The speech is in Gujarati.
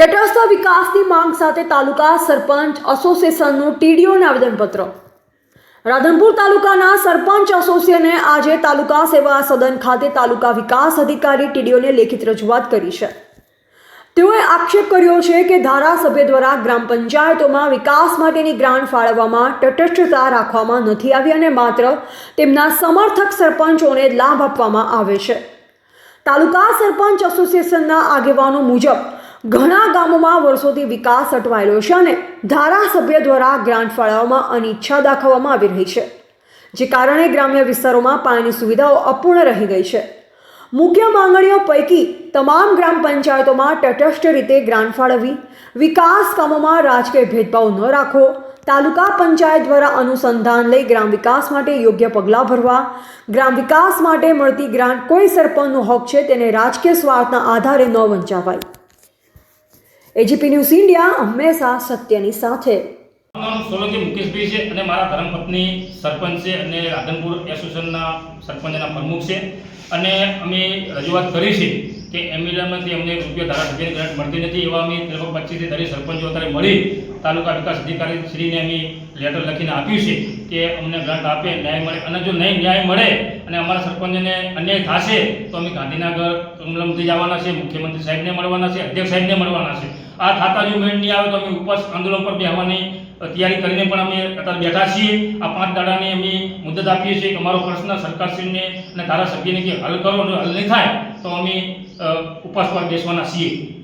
તટસ્થ વિકાસની માંગ સાથે તાલુકા સરપંચ એસોસિએશનનું ટીડીઓને આવેદનપત્ર રાધનપુર તાલુકાના સરપંચ એસોસિએશને આજે તાલુકા સેવા સદન ખાતે તાલુકા વિકાસ અધિકારી ટીડીઓને લેખિત રજૂઆત કરી છે. તેઓએ આક્ષેપ કર્યો છે કે ધારાસભ્ય દ્વારા ગ્રામ પંચાયતોમાં વિકાસ માટેની ગ્રાન્ટ ફાળવવામાં તટસ્થતા રાખવામાં નથી આવી અને માત્ર તેમના સમર્થક સરપંચોને લાભ આપવામાં આવે છે. તાલુકા સરપંચ એસોસિએશનના આગેવાનો મુજબ ઘણા ગામોમાં વર્ષોથી વિકાસ અટવાયેલો છે અને ધારાસભ્ય દ્વારા ગ્રાન્ટ ફાળવવામાં અનિચ્છા દાખવવામાં આવી રહી છે, જે કારણે ગ્રામ્ય વિસ્તારોમાં પાણીની સુવિધાઓ અપૂર્ણ રહી ગઈ છે. મુખ્ય માંગણીઓ પૈકી તમામ ગ્રામ પંચાયતોમાં તટસ્થ રીતે ગ્રાન્ટ ફાળવવી, વિકાસ કામોમાં રાજકીય ભેદભાવ ન રાખવો, તાલુકા પંચાયત દ્વારા અનુસંધાન લઈ ગ્રામ વિકાસ માટે યોગ્ય પગલાં ભરવા, ગ્રામ વિકાસ માટે મળતી ગ્રાન્ટ કોઈ સરપંચનો હક છે તેને રાજકીય સ્વાર્થના આધારે ન વંચાવાય. એજીપી ન્યૂઝ ઇન્ડિયા હંમેશા સત્યની સાથે. નામ સોલંકી મુકેશભાઈ છે અને મારા ધર્મપત્ની સરપંચ છે અને રાધનપુર એસોસિએશનના સરપંચના પ્રમુખ છે. અને અમે રજૂઆત કરી છે કે એમએલએમાંથી અમને રૂપિયા ધારાસભ્યની ગ્રાન્ટ મળતી નથી એવા અમે લગભગ પચીસથી ત્રીસ સરપંચો અત્યારે મળી તાલુકા વિકાસ અધિકારી શ્રીને અમે લેટર લખીને આપ્યું છે કે અમને ગ્રાન્ટ આપે, ન્યાય મળે અને જો નહીં ન્યાય મળે અને અમારા સરપંચને અન્યાય થશે તો અમે ગાંધીનગર કમલમથી જવાના છે, મુખ્યમંત્રી સાહેબને મળવાના છે, અધ્યક્ષ સાહેબને મળવાના છે. આ જો મેળ નહીં આવે તો અમે ઉપવાસ આંદોલન પર બેહવાની તૈયારી કરીને પણ અમે અત્યારે બેઠા છીએ. આ પાંચ દાડાની અમે મુદત આપીએ છીએ કે અમારો પ્રશ્ન સરકારશ્રીને અને ધારાસભ્યને કે હલ કરો હલ નહીં થાય તો અમે ઉપવાસ પર બેસવાના છીએ.